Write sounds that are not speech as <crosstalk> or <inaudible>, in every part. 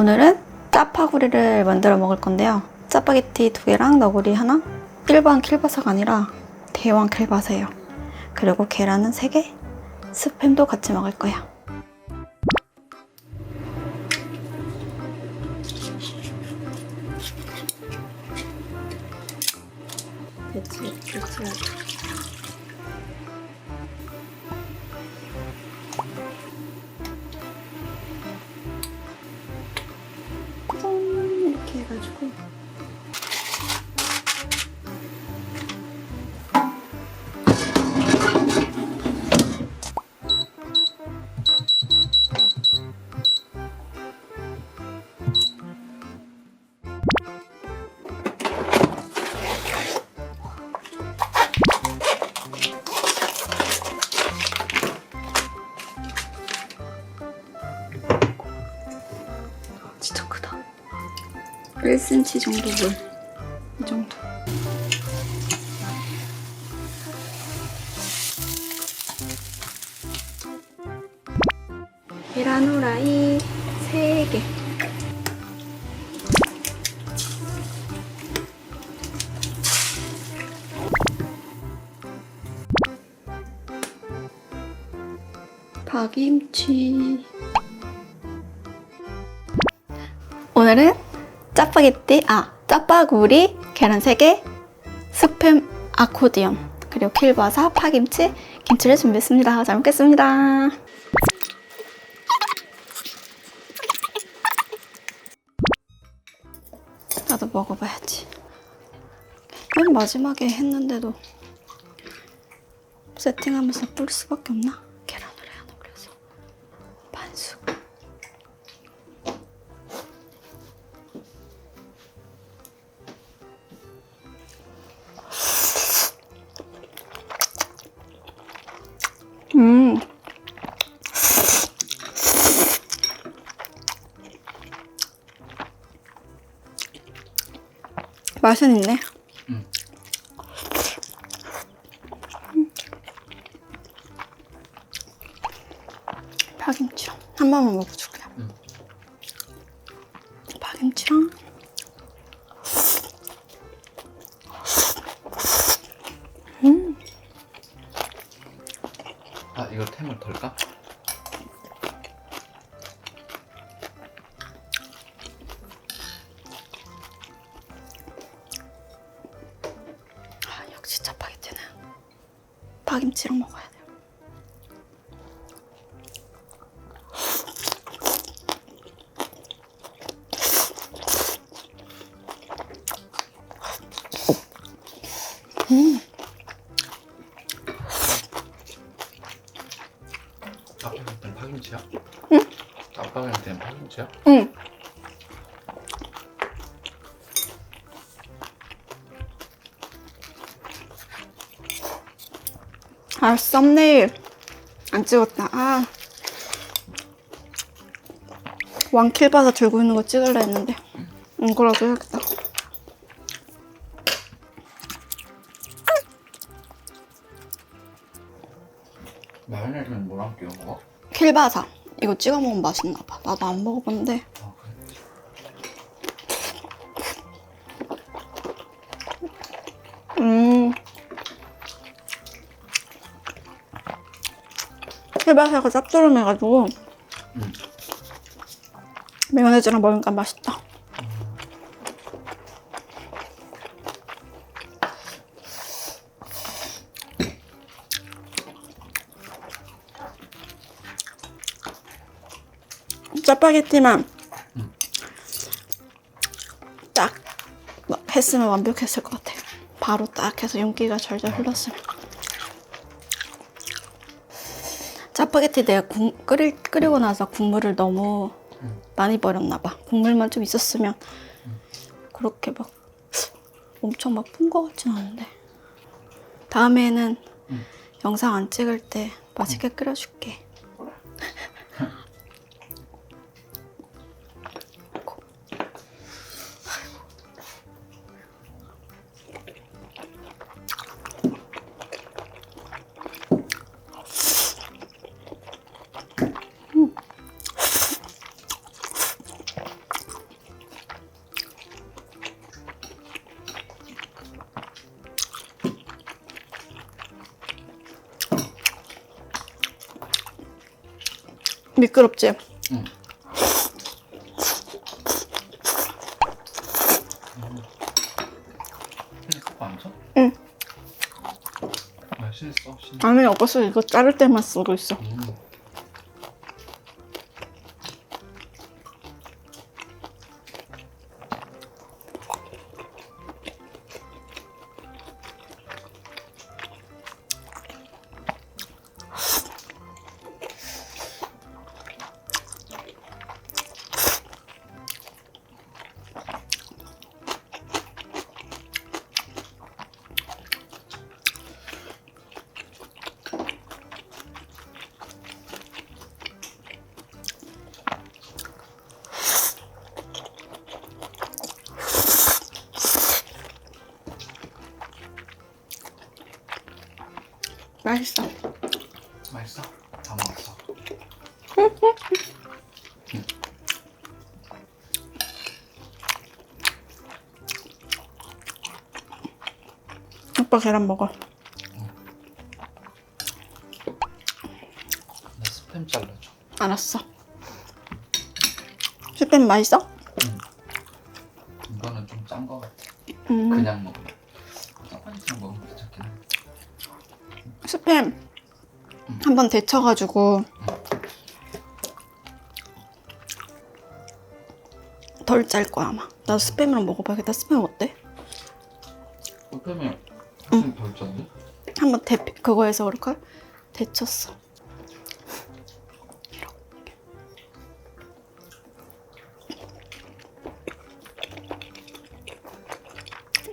오늘은 짜파구리를 만들어 먹을 건데요. 짜파게티 두 개랑 너구리 하나, 일반 킬바사가 아니라 대왕 킬바사예요. 그리고 계란은 세 개, 스팸도 같이 먹을 거예요. 1cm 정도 물. 이 정도. 계란 후라이 3개. 박김치. 오늘은 짜파게티, 아, 짜파구리, 계란 3개, 스팸 아코디언, 그리고 킬바사, 파김치, 김치를 준비했습니다. 잘 먹겠습니다. 나도 먹어봐야지. 맨 마지막에 했는데도 세팅하면서 뿌릴 수밖에 없나? 맛은 있네. 음. 파김치랑 한 번만 먹어줄 응? 짜파게티는 파김치야? 응. 아, 썸네일 안 찍었다. 아. 왕킬 받아 들고 있는 거 찍으려 했는데. 이거라도 해야겠다. 마요네즈는 뭐랑 끼워 먹어? 킬바사. 이거 찍어 먹으면 맛있나 봐. 나도 안 그래? 음. 킬바사가 짭조름해가지고 음. 마요네즈랑 먹으니까 맛있다. 짜파게티만 음. 딱 했으면 완벽했을 것 같아. 바로 딱 해서 윤기가 절절 흘렀으면. 짜파게티 내가 국, 끓일, 끓이고 나서 국물을 너무 음. 많이 버렸나 봐. 국물만 좀 있었으면 그렇게 막 엄청 막 푼 것 같진 않은데. 다음에는 음. 영상 안 찍을 때 맛있게 끓여줄게. 미끄럽지? 응. 안 써? 응. 아, 신했어, 신. 아니 오빠서 이거 자를 때만 쓰고 있어. 음. 오빠 계란 먹어. 나 스팸 잘라줘. 알았어. 스팸 맛있어? 이거는 좀 짠 거 같아. 음. 그냥 먹으면. 짜파게티랑 먹으면 괜찮긴 해. 스팸 한번 데쳐가지고 덜 짤 거야 아마. 나 스팸으로 먹어봐야겠다. 스팸 어때? 스팸이 덜 짠데? 한번 데 그거에서 그럴걸? 데쳤어.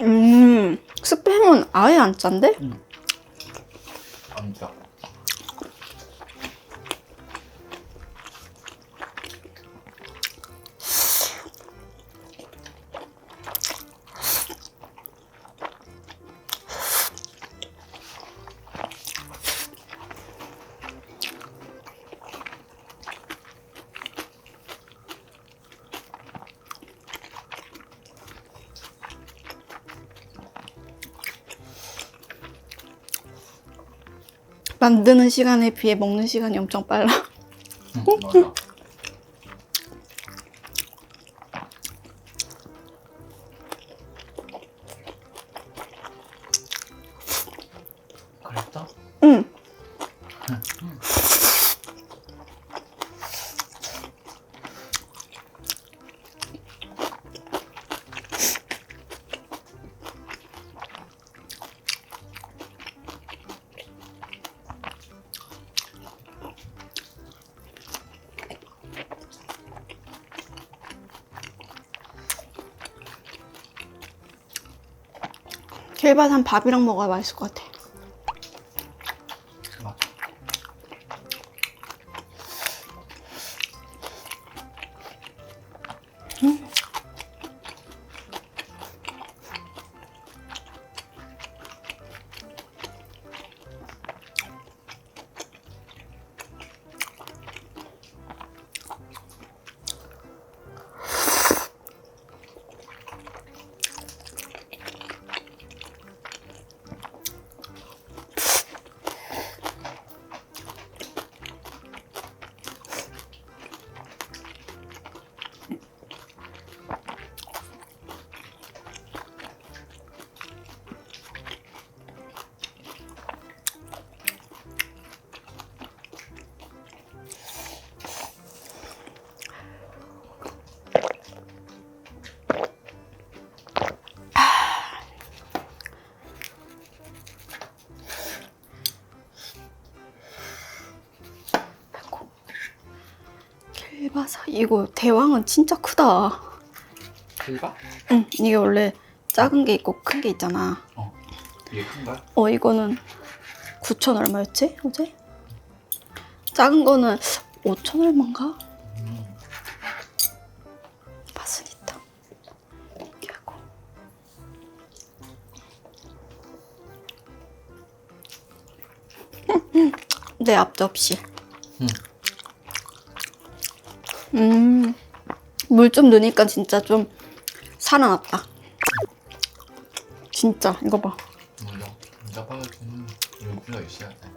음, 스팸은 아예 안 짠데? 안 만드는 시간에 비해 먹는 시간이 엄청 빨라. 응, 맞아. 킬바산 밥이랑 먹어야 맛있을 것 같아. 이거 대왕은 진짜 크다. 실바? 응, 이게 원래 작은 게 있고 큰 게 있잖아. 어. 이게 큰가? 어, 이거는 9천 얼마였지? 어제? 작은 거는 5천 얼마인가? 음. 맛은 있다. 이렇게 하고. <laughs> 내 앞접시. 응. 음, 물 좀 넣으니까 진짜 좀 살아났다. 진짜 이거 봐. 돼.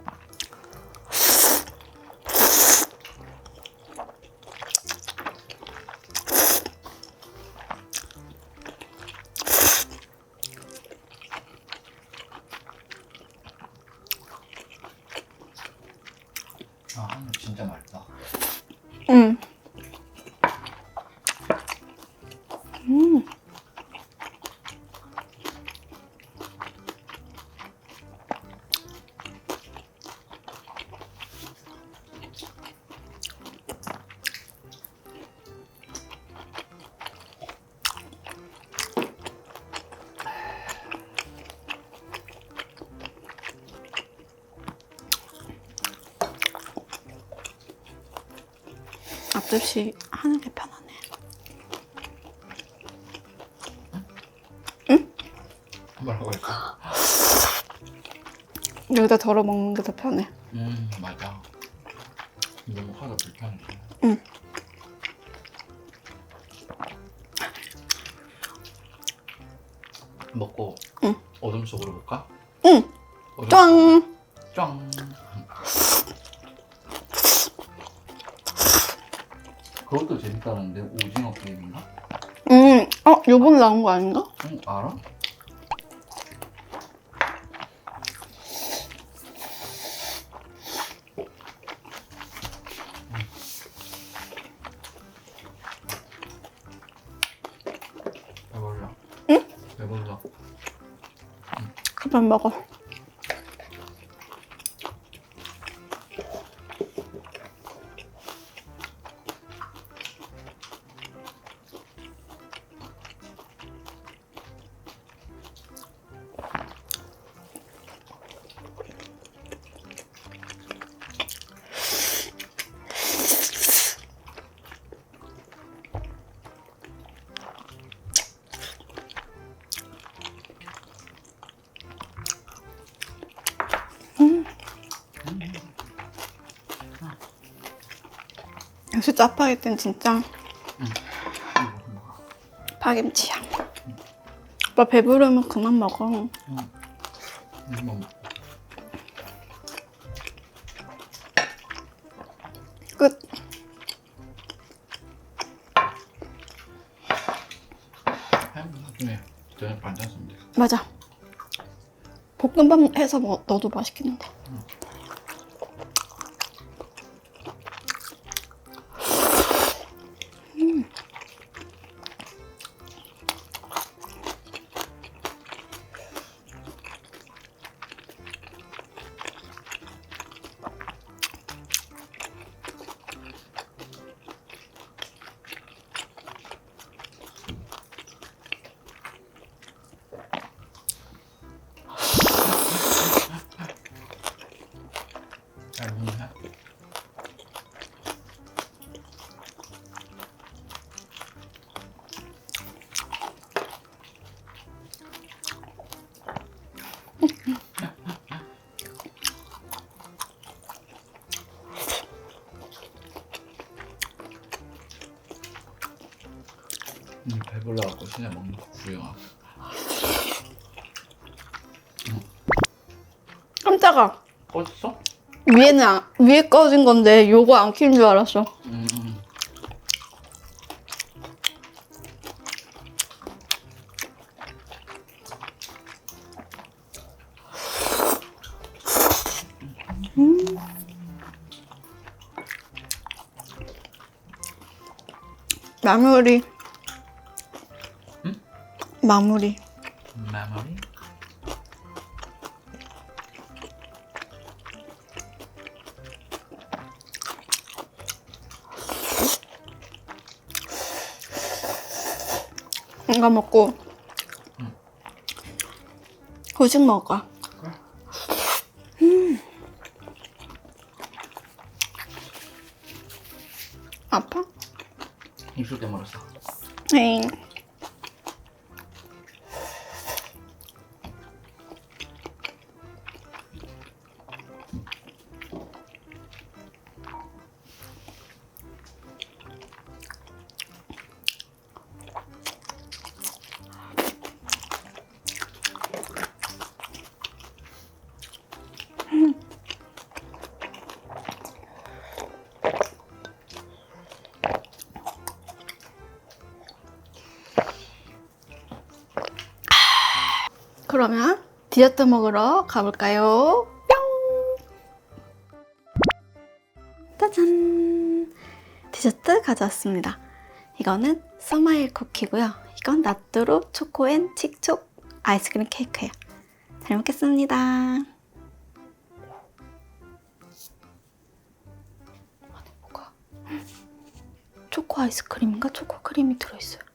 듯이 하는 게 편하네. 뭐라고 했어? 여기다 덜어 먹는 게 더 편해. 음 맞아. 너무 하다 불편해. 응. 먹고 응. 어둠 속으로 볼까? 응. 어둠 짱! 짱. 재밌다는데 오징어 게임인가? 음, 어, 요번에 나온 거 아닌가? 응 알아? 배불러. 응? 배불러. 그만 먹어. 짜파게티는 진짜 파김치야. 오빠 배부르면 그만 먹어. 끝. 햄 나중에 저녁 반찬 쓰면 돼. 맞아. 볶음밥 해서 먹, 넣어도 맛있겠는데. 배불러갖고 진짜 먹는 거 구려. 깜짝아. 꺼졌어? 위에는 안- 위에 꺼진 건데 요거 안 켜진 줄 알았어. 음, 음. 응? 마무리. 마무리? 이거 먹고 응. 후식 먹어. 그래. 음. 아파? 입술 깨물었어. 에잉. 디저트 먹으러 가볼까요? 뿅! 짜잔! 디저트 가져왔습니다. 이거는 서마일 쿠키고요. 이건 나뚜루 초코앤 칙촉 아이스크림 케이크예요. 잘 먹겠습니다. 초코 아이스크림인가 초코 크림이 들어있어요.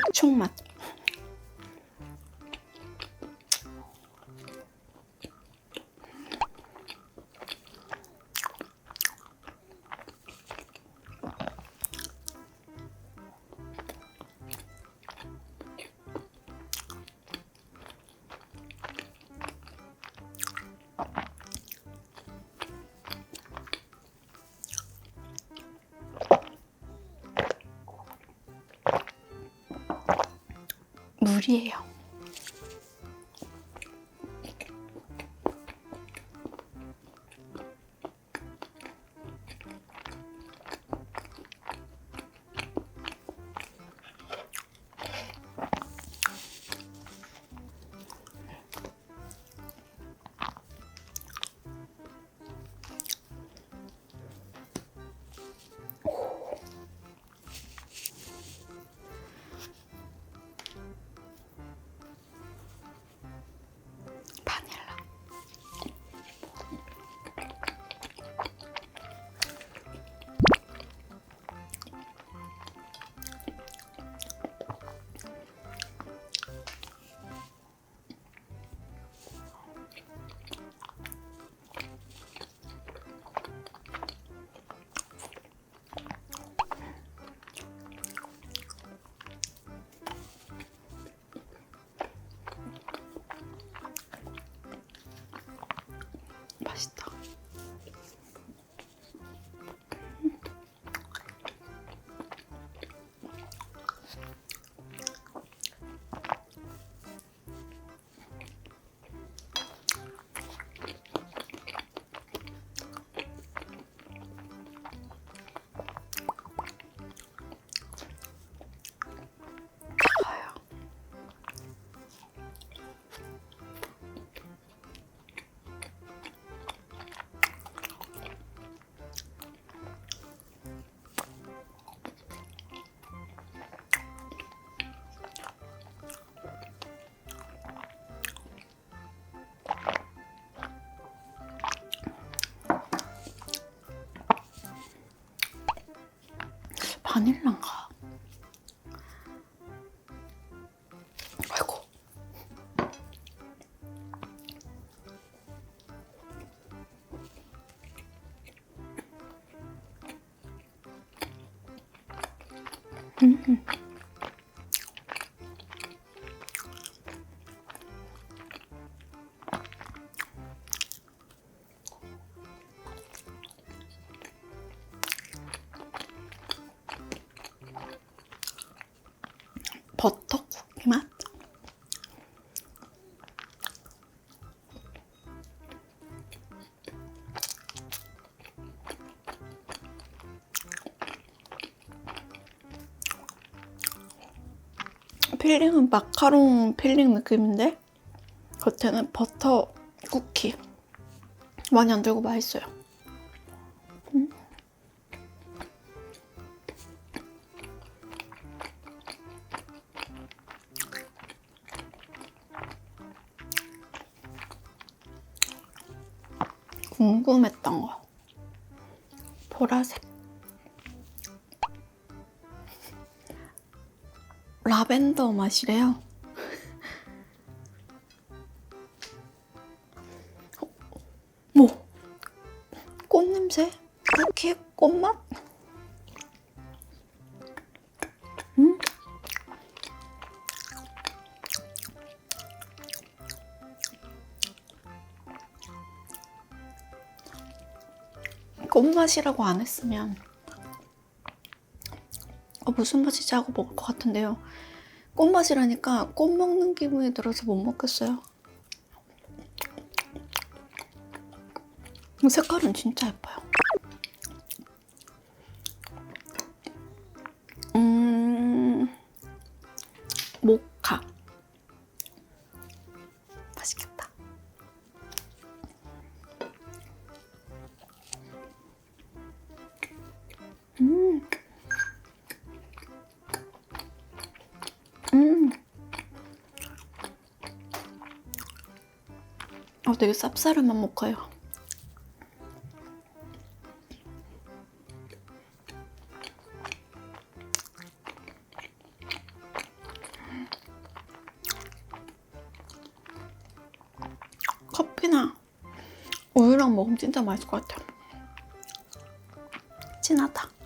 촉촉맛 물이에요. 바닐라인가? 아이고. 음. 필링은 마카롱 필링 느낌인데 겉에는 버터 쿠키 많이 안 들고 맛있어요. 음. 궁금했던 거 보라색 라벤더 맛이래요. 어, 뭐? 꽃 냄새? 쿠키의 꽃맛? 음? 꽃맛이라고 안 했으면 어, 무슨 맛이지 하고 먹을 것 같은데요. 꽃맛이라니까 꽃 먹는 기분이 들어서 못 먹겠어요. 색깔은 진짜 예뻐요. 되게 쌉싸름한 모카예요. 커피나 우유랑 먹으면 진짜 맛있을 것 같아요. 진하다.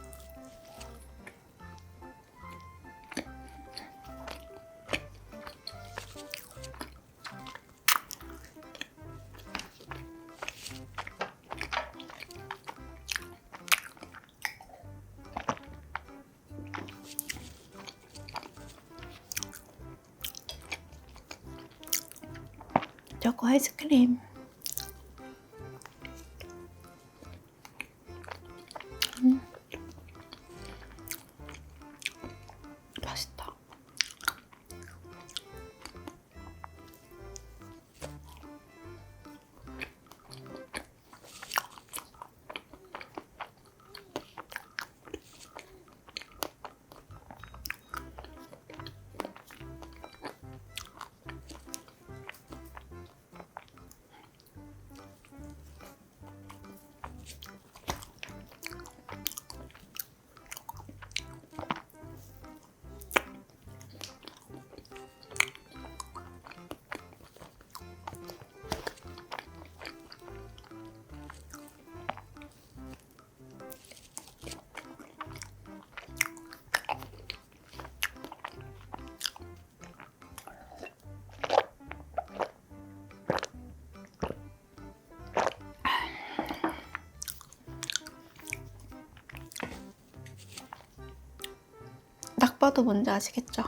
봐도 뭔지 아시겠죠?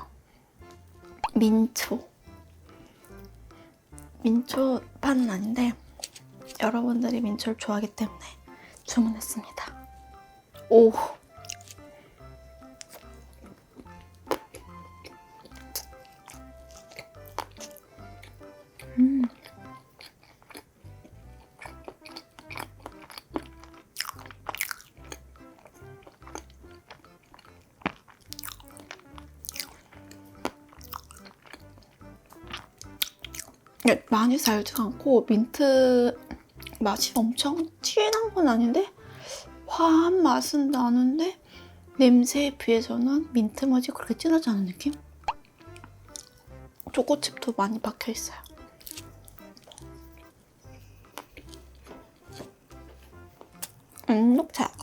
민초. 민초파는 아닌데 여러분들이 민초를 좋아하기 때문에 주문했습니다. 오. 많이 달지 않고 민트 맛이 엄청 진한 건 아닌데 화한 맛은 나는데 냄새에 비해서는 민트 맛이 그렇게 진하지 않은 느낌? 초코칩도 많이 박혀 있어요. 음, 녹차.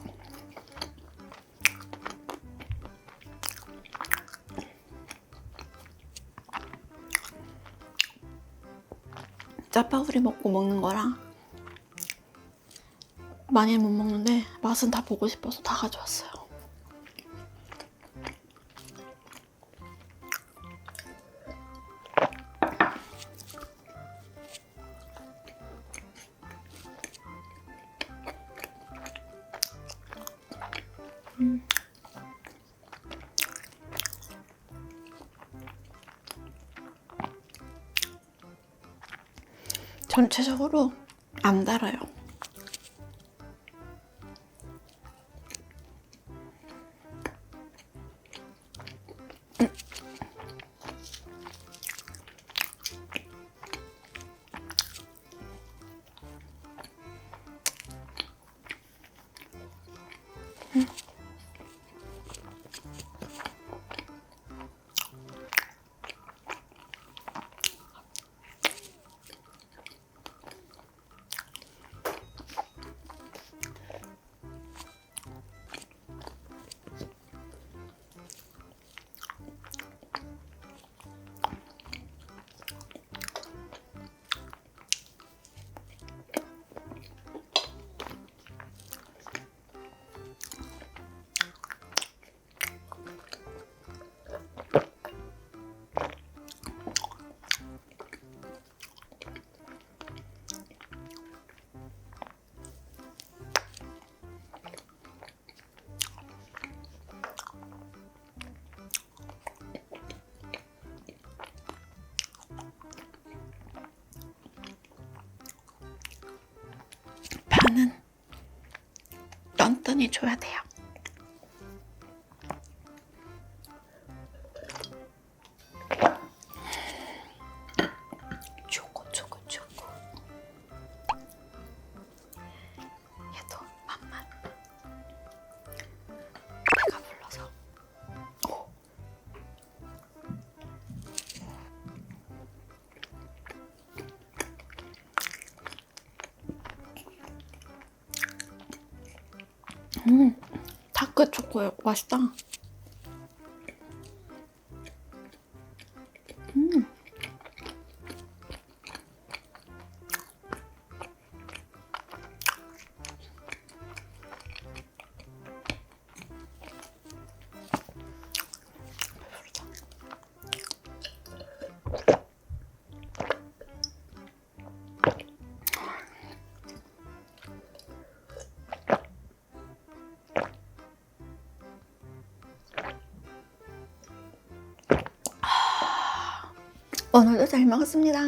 짜파구리 먹고 먹는 거랑 많이 못 먹는데 맛은 다 보고 싶어서 다 가져왔어요. 전체적으로 안 달아요. 반 런던이 줘야 돼요. 맛있다. 먹었습니다.